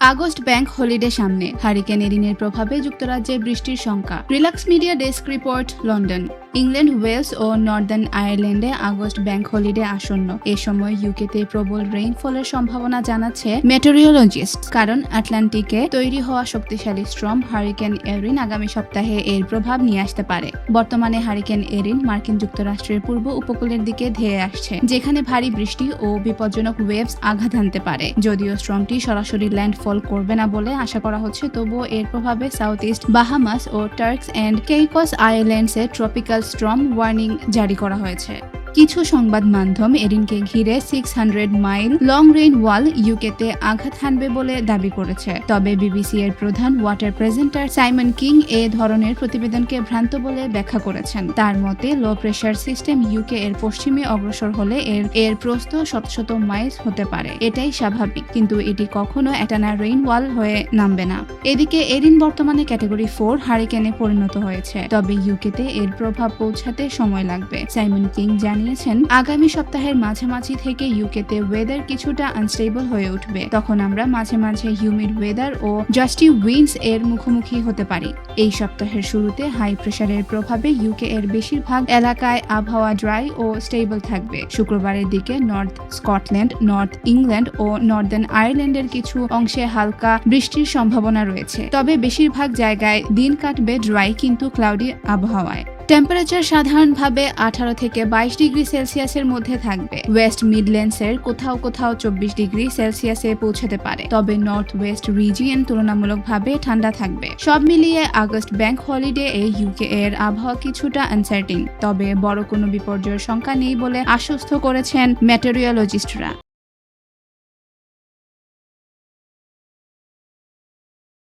August bank holiday সামনে। Hurricane এরিনের প্রভাবে যুক্তরাজ্যে বৃষ্টির সংখ্যা relax media desk report, London. England, Wales ও নর্দার্ন আয়ারল্যান্ডে আগস্ট ব্যাংক হলিডে আসন্ন। এ সময় ইউকেতে প্রবল রেইনফলের সম্ভাবনা জানাচ্ছে মেটেরিওলজিস্ট কারণ আটলান্টিকে তৈরি হওয়া শক্তিশালী স্ট্রম হারিকেন এরিন আগামী সপ্তাহে এর প্রভাব নিয়ে আসতে পারে। বর্তমানে হারিকেন এরিন মার্কিন যুক্তরাষ্ট্রের পূর্ব উপকূলের দিকে ধেয়ে আসছে, যেখানে ভারী বৃষ্টি ও বিপজ্জনক ওয়েভস আঘাত হানতে পারে। যদিও স্ট্রমটি সরাসরি ল্যান্ডফল করবে না বলে আশা করা হচ্ছে, তবুও এর প্রভাবে সাউথ ইস্ট বাহামাস ও টার্কস অ্যান্ড কেইকস আইল্যান্ডসে ট্রপিক্যাল স্ট্রম ওয়ার্নিং জারি করা হয়েছে। কিছু সংবাদ মাধ্যম এরিনকে ঘিরে six hundred mile long rain wall ইউকেতে আঘাত হানবে বলে দাবি করেছে। তবে বিবিসি এর প্রধান ওয়াটার প্রেজেন্টার সাইমন কিং এ ধরনের প্রতিবেদনকে ভ্রান্ত বলে ব্যাখ্যা করেছেন। তার মতে লো প্রেশার সিস্টেম ইউকে এর পশ্চিমে অগ্রসর হলে এর এর প্রস্থ শত শত মাইল হতে পারে। এটাই স্বাভাবিক, কিন্তু এটি কখনো একটানা রেইন ওয়াল হয়ে নামবে না। এদিকে এরিন বর্তমানে ক্যাটাগরি ফোর হারিকেনে পরিণত হয়েছে। তবে ইউকেতে এর প্রভাব পৌঁছাতে সময় লাগবে। সাইমন কিং জানিয়েছেন আগামী সপ্তাহের মাঝামাঝি থেকে ইউকেতে ওয়েদার কিছুটা আনস্টেবল হয়ে উঠবে। তখন আমরা মাঝে মাঝে হিউমিড ওয়েদার ও জাস্টি উইন্ডস এর মুখোমুখি হতে পারি। এই সপ্তাহের শুরুতে হাই প্রেশারের প্রভাবে ইউকে এর বেশিরভাগ এলাকায় আবহাওয়া ড্রাই ও স্টেবল থাকবে। শুক্রবারের দিকে নর্থ স্কটল্যান্ড নর্থ ইংল্যান্ড ও নর্দার্ন আয়ারল্যান্ডের কিছু অংশে হালকা বৃষ্টির সম্ভাবনা রয়েছে। তবে বেশিরভাগ জায়গায় দিন কাটবে ড্রাই কিন্তু ক্লাউডি আবহাওয়ায়। টেম্পারেচার সাধারণভাবে আঠারো থেকে বাইশ ডিগ্রি সেলসিয়াসের মধ্যে থাকবে। ওয়েস্ট মিডল্যান্ডসের কোথাও কোথাও চব্বিশ ডিগ্রি সেলসিয়াসে পৌঁছাতে পারে। তবে নর্থ ওয়েস্ট রিজিয়ন তুলনামূলকভাবে ঠান্ডা থাকবে। সব মিলিয়ে আগস্ট ব্যাংক হলিডে এ ইউকে এর আবহাওয়া কিছুটা আনসার্টিন তবে বড় কোনো বিপর্যয়ের শঙ্কা নেই বলে আশ্বস্ত করেছেন ম্যাটেরিওলজিস্টরা